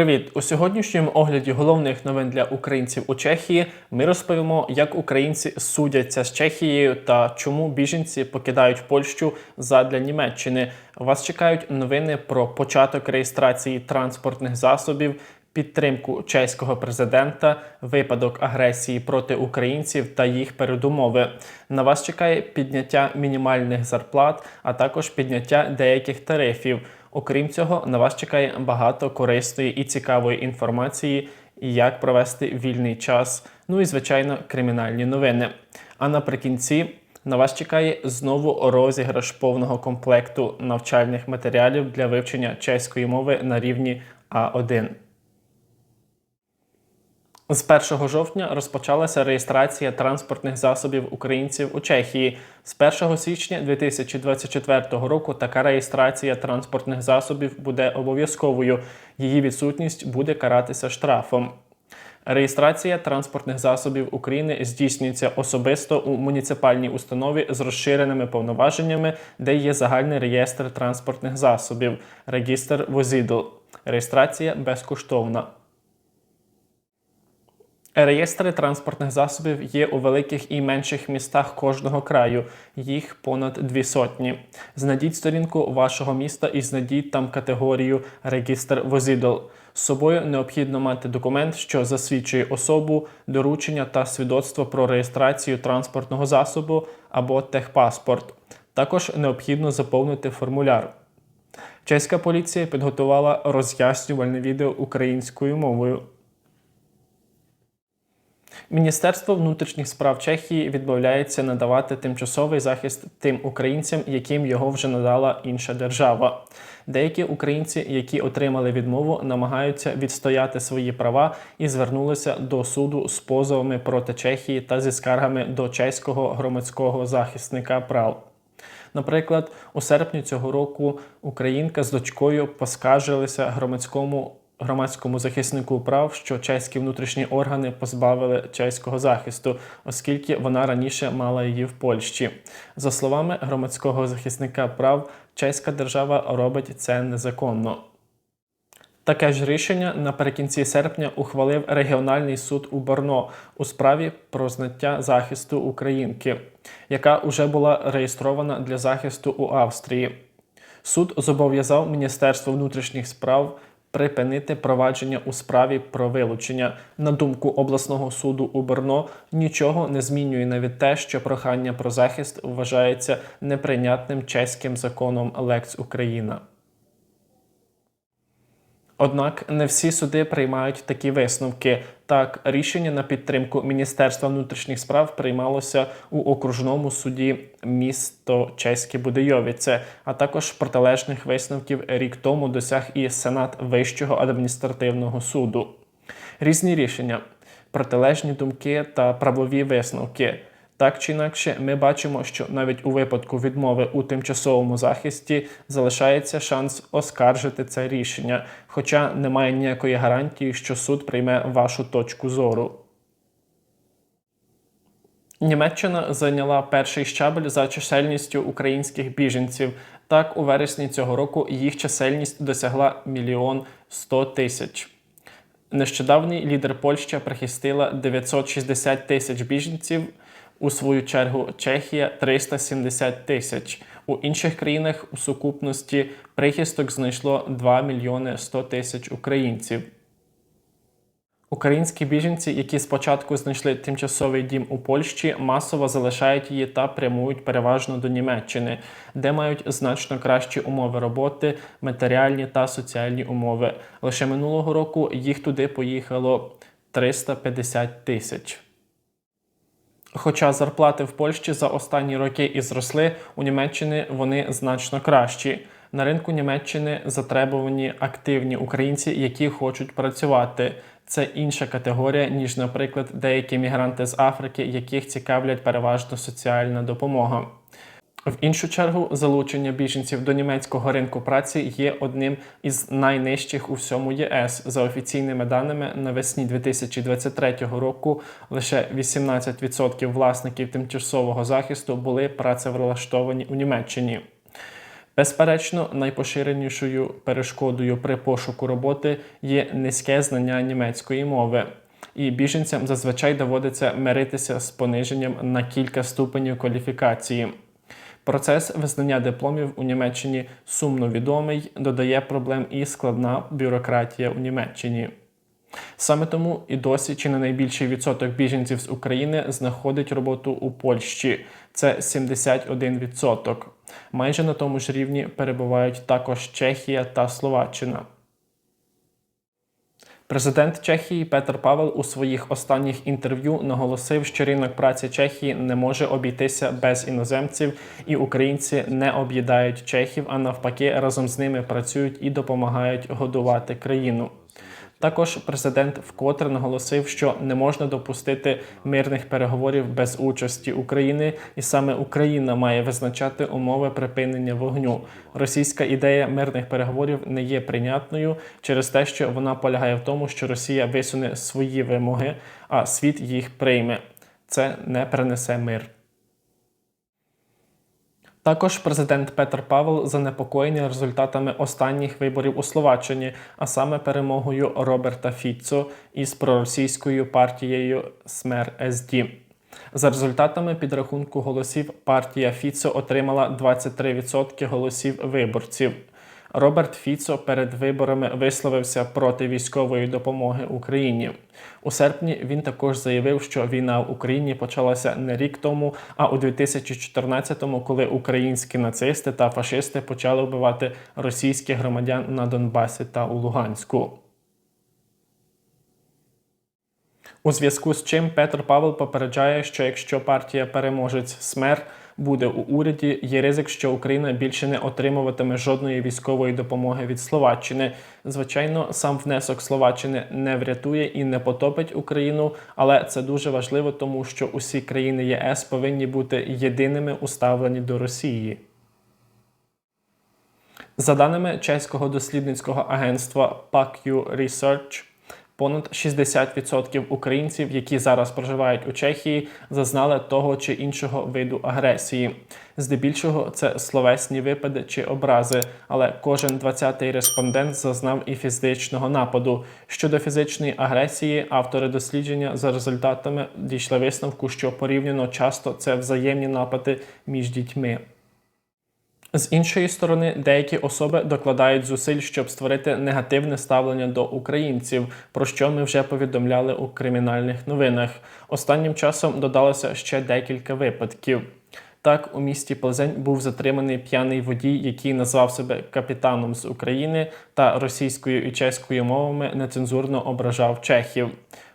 Привіт! У сьогоднішньому огляді головних новин для українців у Чехії ми розповімо, як українці судяться з Чехією та чому біженці покидають Польщу задля Німеччини. Вас чекають новини про початок реєстрації транспортних засобів, підтримку чеського президента, випадок агресії проти українців та їх передумови. На вас чекає підняття мінімальних зарплат, а також підняття деяких тарифів. Окрім цього, на вас чекає багато корисної і цікавої інформації, як провести вільний час, ну і звичайно, кримінальні новини. А наприкінці на вас чекає знову розіграш повного комплекту навчальних матеріалів для вивчення чеської мови на рівні А1. З 1 жовтня розпочалася реєстрація транспортних засобів українців у Чехії. З 1 січня 2024 року така реєстрація транспортних засобів буде обов'язковою. Її відсутність буде каратися штрафом. Реєстрація транспортних засобів України здійснюється особисто у муніципальній установі з розширеними повноваженнями, де є загальний реєстр транспортних засобів, регістр возідл. Реєстрація безкоштовна. Реєстри транспортних засобів є у великих і менших містах кожного краю. Їх понад дві сотні. Знайдіть сторінку вашого міста і знайдіть там категорію Регістр возідл. З собою необхідно мати документ, що засвідчує особу, доручення та свідоцтво про реєстрацію транспортного засобу або техпаспорт. Також необхідно заповнити формуляр. Чеська поліція підготувала роз'яснювальне відео українською мовою. Міністерство внутрішніх справ Чехії відмовляється надавати тимчасовий захист тим українцям, яким його вже надала інша держава. Деякі українці, які отримали відмову, намагаються відстояти свої права і звернулися до суду з позовами проти Чехії та зі скаргами до чеського громадського захисника прав. Наприклад, у серпні цього року українка з дочкою поскаржилися громадському громадському захиснику прав, що чеські внутрішні органи позбавили чеського захисту, оскільки вона раніше мала її в Польщі. За словами громадського захисника прав, чеська держава робить це незаконно. Таке ж рішення наприкінці серпня ухвалив регіональний суд у Борно у справі про зняття захисту українки, яка вже була реєстрована для захисту у Австрії. Суд зобов'язав Міністерство внутрішніх справ припинити провадження у справі про вилучення. На думку обласного суду у Берно, нічого не змінює навіть те, що прохання про захист вважається неприйнятним чеським законом Лекс Україна. Однак не всі суди приймають такі висновки. Так, рішення на підтримку Міністерства внутрішніх справ приймалося у окружному суді місто Чеське Будейовіце, а також протилежних висновків рік тому досяг і Сенат Вищого адміністративного суду. Різні рішення, протилежні думки та правові висновки. Так чи інакше, ми бачимо, що навіть у випадку відмови у тимчасовому захисті залишається шанс оскаржити це рішення, хоча немає ніякої гарантії, що суд прийме вашу точку зору. Німеччина зайняла перший щабель за чисельністю українських біженців. Так, у вересні цього року їх чисельність досягла мільйон сто тисяч. Нещодавній лідер Польща прихистила 960 тисяч біженців. У свою чергу Чехія 370 тисяч. У інших країнах у сукупності прихисток знайшло 2 мільйони 100 тисяч українців. Українські біженці, які спочатку знайшли тимчасовий дім у Польщі, масово залишають її та прямують переважно до Німеччини, де мають значно кращі умови роботи, матеріальні та соціальні умови. Лише минулого року їх туди поїхало 350 тисяч. Хоча зарплати в Польщі за останні роки і зросли, у Німеччині вони значно кращі. На ринку Німеччини затребувані активні українці, які хочуть працювати. Це інша категорія, ніж, наприклад, деякі мігранти з Африки, яких цікавлять переважно соціальна допомога. В іншу чергу, залучення біженців до німецького ринку праці є одним із найнижчих у всьому ЄС. За офіційними даними, навесні 2023 року лише 18% власників тимчасового захисту були працевлаштовані у Німеччині. Безперечно, найпоширенішою перешкодою при пошуку роботи є низьке знання німецької мови, і біженцям зазвичай доводиться миритися з пониженням на кілька ступенів кваліфікації. Процес визнання дипломів у Німеччині сумно відомий, додає проблем і складна бюрократія у Німеччині. Саме тому і досі чи не найбільший відсоток біженців з України знаходить роботу у Польщі. Це 71%. Майже на тому ж рівні перебувають також Чехія та Словаччина. Президент Чехії Петр Павел у своїх останніх інтерв'ю наголосив, що ринок праці Чехії не може обійтися без іноземців, і українці не об'їдають чехів, а навпаки, разом з ними працюють і допомагають годувати країну. Також президент вкотре наголосив, що не можна допустити мирних переговорів без участі України, і саме Україна має визначати умови припинення вогню. Російська ідея мирних переговорів не є прийнятною через те, що вона полягає в тому, що Росія висуне свої вимоги, а світ їх прийме. Це не принесе мир. Також президент Петр Павел занепокоєний результатами останніх виборів у Словаччині, а саме перемогою Роберта Фіцо із проросійською партією Смер СД. За результатами підрахунку голосів партія Фіцо отримала 23% голосів виборців. Роберт Фіцо перед виборами висловився проти військової допомоги Україні. У серпні він також заявив, що війна в Україні почалася не рік тому, а у 2014-му, коли українські нацисти та фашисти почали вбивати російських громадян на Донбасі та у Луганську. У зв'язку з чим Петр Павел попереджає, що якщо партія переможець СМЕР буде у уряді, є ризик, що Україна більше не отримуватиме жодної військової допомоги від Словаччини. Звичайно, сам внесок Словаччини не врятує і не потопить Україну, але це дуже важливо, тому що усі країни ЄС повинні бути єдиними у ставленні до Росії. За даними чеського дослідницького агентства PACU Research, Понад 60% українців, які зараз проживають у Чехії, зазнали того чи іншого виду агресії. Здебільшого це словесні випади чи образи, але кожен 20-й респондент зазнав і фізичного нападу. Щодо фізичної агресії, автори дослідження за результатами дійшли висновку, що порівняно часто це взаємні напади між дітьми. З іншої сторони, деякі особи докладають зусиль, щоб створити негативне ставлення до українців, про що ми вже повідомляли у кримінальних новинах. Останнім часом додалося ще декілька випадків. Так, у місті Плезень був затриманий п'яний водій, який назвав себе капітаном з України та російською і чеською мовами нецензурно ображав чехів.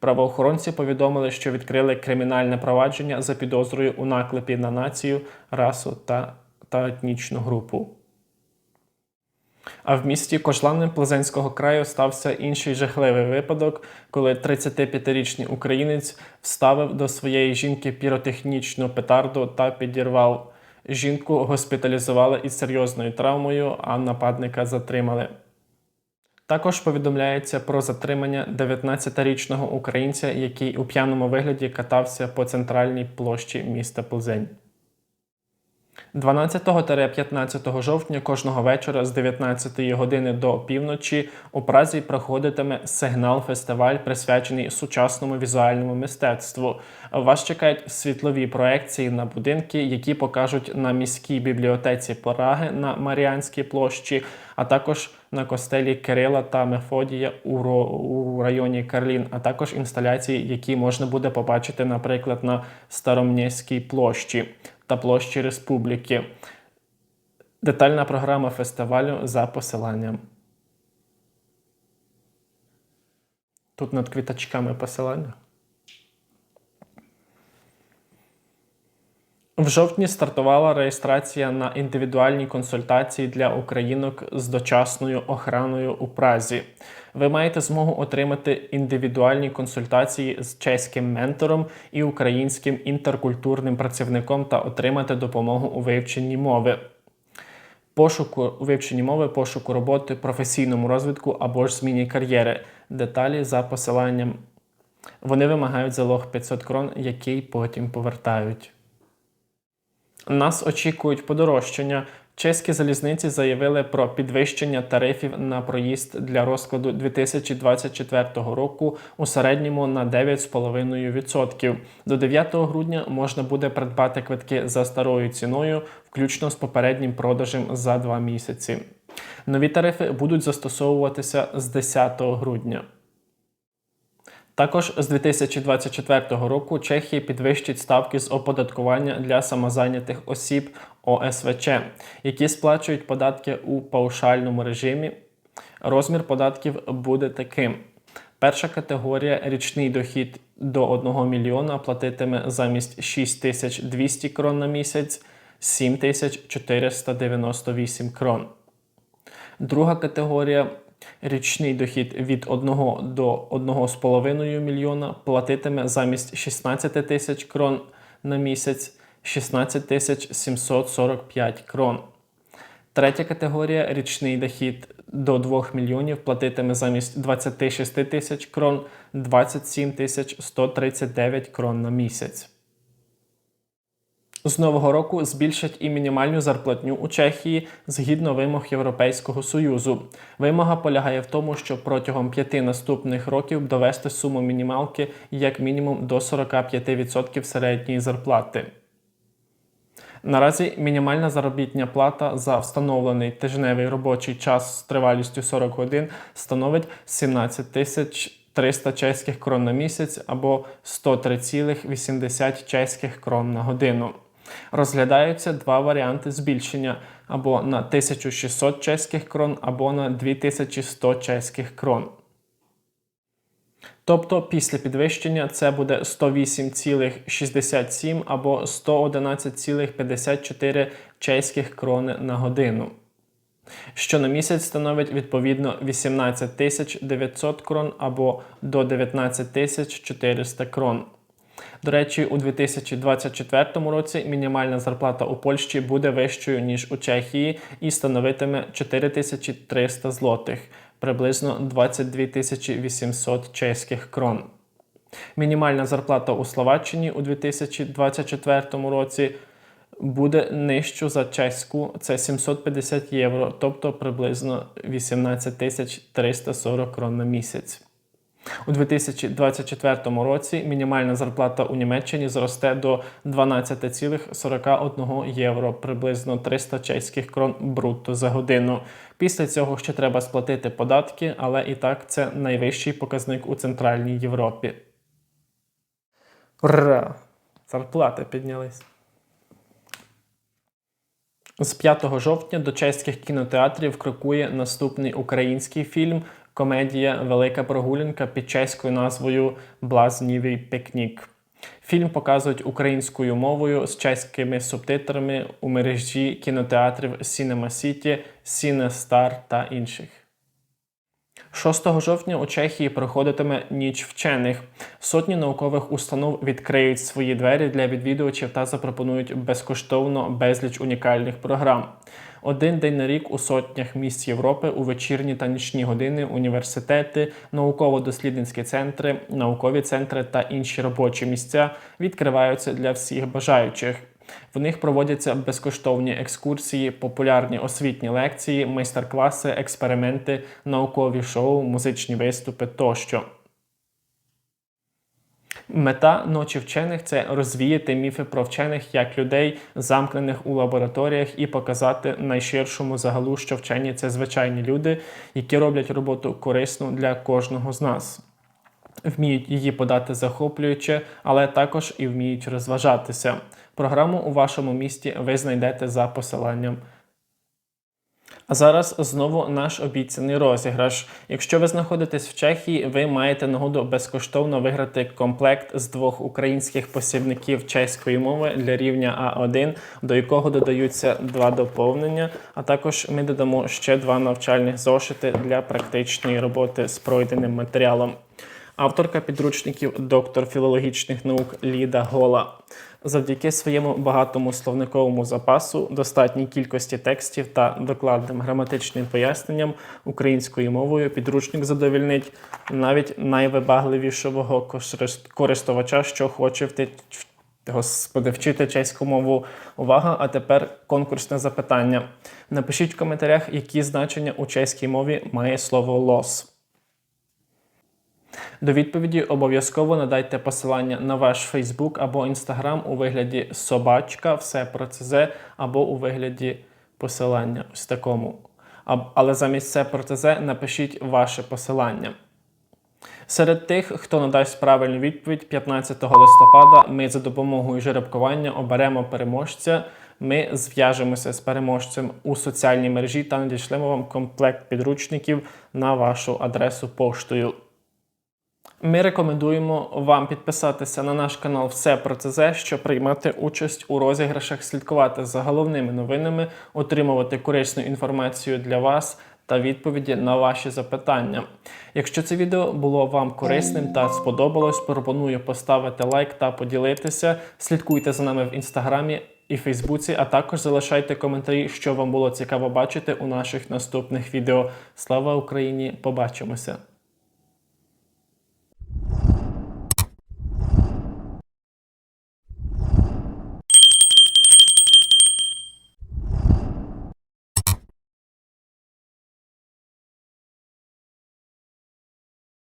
Правоохоронці повідомили, що відкрили кримінальне провадження за підозрою у наклепі на націю, расу та та етнічну групу. А в місті Кошлани Плезенського краю стався інший жахливий випадок, коли 35-річний українець вставив до своєї жінки піротехнічну петарду та підірвав. Жінку госпіталізували із серйозною травмою, а нападника затримали. Також повідомляється про затримання 19-річного українця, який у п'яному вигляді катався по центральній площі міста Плзень. 12-15 жовтня кожного вечора з 19 години до півночі у Празі проходитиме сигнал-фестиваль, присвячений сучасному візуальному мистецтву. Вас чекають світлові проекції на будинки, які покажуть на міській бібліотеці Праги на Маріанській площі, а також на костелі Кирила та Мефодія у районі Карлін, а також інсталяції, які можна буде побачити, наприклад, на Старомнєській площі та площі Республіки. Детальна програма фестивалю за посиланням. Тут над квіточками посилання. В жовтні стартувала реєстрація на індивідуальні консультації для українок з дочасною охраною у Празі. Ви маєте змогу отримати індивідуальні консультації з чеським ментором і українським інтеркультурним працівником та отримати допомогу у вивченні мови. Пошуку у вивченні мови, пошуку роботи, професійному розвитку або ж зміні кар'єри. Деталі за посиланням. Вони вимагають залог 500 крон, який потім повертають. Нас очікують подорожчання. Чеські залізниці заявили про підвищення тарифів на проїзд для розкладу 2024 року у середньому на 9,5%. До 9 грудня можна буде придбати квитки за старою ціною, включно з попереднім продажем за два місяці. Нові тарифи будуть застосовуватися з 10 грудня. Також з 2024 року Чехія підвищить ставки з оподаткування для самозайнятих осіб ОСВЧ, які сплачують податки у паушальному режимі. Розмір податків буде таким. Перша категорія річний дохід до 1 мільйона платитиме замість 6200 крон на місяць 7498 крон. Друга категорія річний дохід від 1 до 1,5 мільйона платитиме замість 16 тисяч крон на місяць 16 745 крон. Третя категорія річний дохід до 2 мільйонів платитиме замість 26 тисяч крон 27 тисяч 139 крон на місяць. З нового року збільшать і мінімальну зарплатню у Чехії згідно вимог Європейського Союзу. Вимога полягає в тому, що протягом п'яти наступних років довести суму мінімалки як мінімум до 45% середньої зарплати. Наразі мінімальна заробітня плата за встановлений тижневий робочий час з тривалістю 40 годин становить 17 тисяч 300 чеських крон на місяць або 103,80 чеських крон на годину. Розглядаються два варіанти збільшення або на 1600 чеських крон, або на 2100 чеських крон. Тобто після підвищення це буде 108,67 або 111,54 чеських крони на годину. Що на місяць становить відповідно 18 900 крон або до 19 400 крон. До речі, у 2024 році мінімальна зарплата у Польщі буде вищою ніж у Чехії і становитиме 4300 злотих, приблизно 22 800 чеських крон. Мінімальна зарплата у Словаччині у 2024 році буде нижчу за чеську, це 750 євро, тобто приблизно 18 340 крон на місяць. У 2024 році мінімальна зарплата у Німеччині зросте до 12,41 євро, приблизно 300 чеських крон брутто за годину. Після цього ще треба сплатити податки, але і так це найвищий показник у Центральній Європі. Ура! Зарплати піднялись. З 5 жовтня до чеських кінотеатрів крокує наступний український фільм комедія Велика прогулянка під чеською назвою Блазнівий пікнік. Фільм показують українською мовою з чеськими субтитрами у мережі кінотеатрів Cinema City, CineStar та інших. 6 жовтня у Чехії проходитиме ніч вчених. Сотні наукових установ відкриють свої двері для відвідувачів та запропонують безкоштовно безліч унікальних програм. Один день на рік у сотнях місць Європи у вечірні та нічні години університети, науково-дослідницькі центри, наукові центри та інші робочі місця відкриваються для всіх бажаючих. В них проводяться безкоштовні екскурсії, популярні освітні лекції, майстер-класи, експерименти, наукові шоу, музичні виступи тощо. Мета ночі вчених це розвіяти міфи про вчених як людей, замкнених у лабораторіях, і показати найширшому загалу, що вчені це звичайні люди, які роблять роботу корисну для кожного з нас. Вміють її подати захоплююче, але також і вміють розважатися. Програму у вашому місті ви знайдете за посиланням. А зараз знову наш обіцяний розіграш. Якщо ви знаходитесь в Чехії, ви маєте нагоду безкоштовно виграти комплект з двох українських посібників чеської мови для рівня А1, до якого додаються два доповнення. А також ми додамо ще два навчальних зошити для практичної роботи з пройденим матеріалом. Авторка підручників, доктор філологічних наук Ліда Гола. Завдяки своєму багатому словниковому запасу, достатній кількості текстів та докладним граматичним поясненням українською мовою підручник задовільнить навіть найвибагливішого користувача, що хоче Господи, вчити чеську мову. Увага! А тепер конкурсне запитання. Напишіть в коментарях, які значення у чеській мові має слово лос. До відповіді обов'язково надайте посилання на ваш Facebook або Instagram у вигляді собачка, все про ЦЗ, або у вигляді посилання ось такому. Але замість все про ЦЗ напишіть ваше посилання. Серед тих, хто надасть правильну відповідь 15 листопада, ми за допомогою жеребкування оберемо переможця. Ми зв'яжемося з переможцем у соціальній мережі та надішлемо вам комплект підручників на вашу адресу поштою. Ми рекомендуємо вам підписатися на наш канал Все про ЦЗ, щоб приймати участь у розіграшах, слідкувати за головними новинами, отримувати корисну інформацію для вас та відповіді на ваші запитання. Якщо це відео було вам корисним та сподобалось, пропоную поставити лайк та поділитися. Слідкуйте за нами в інстаграмі і Фейсбуці, а також залишайте коментарі, що вам було цікаво бачити у наших наступних відео. Слава Україні! Побачимося!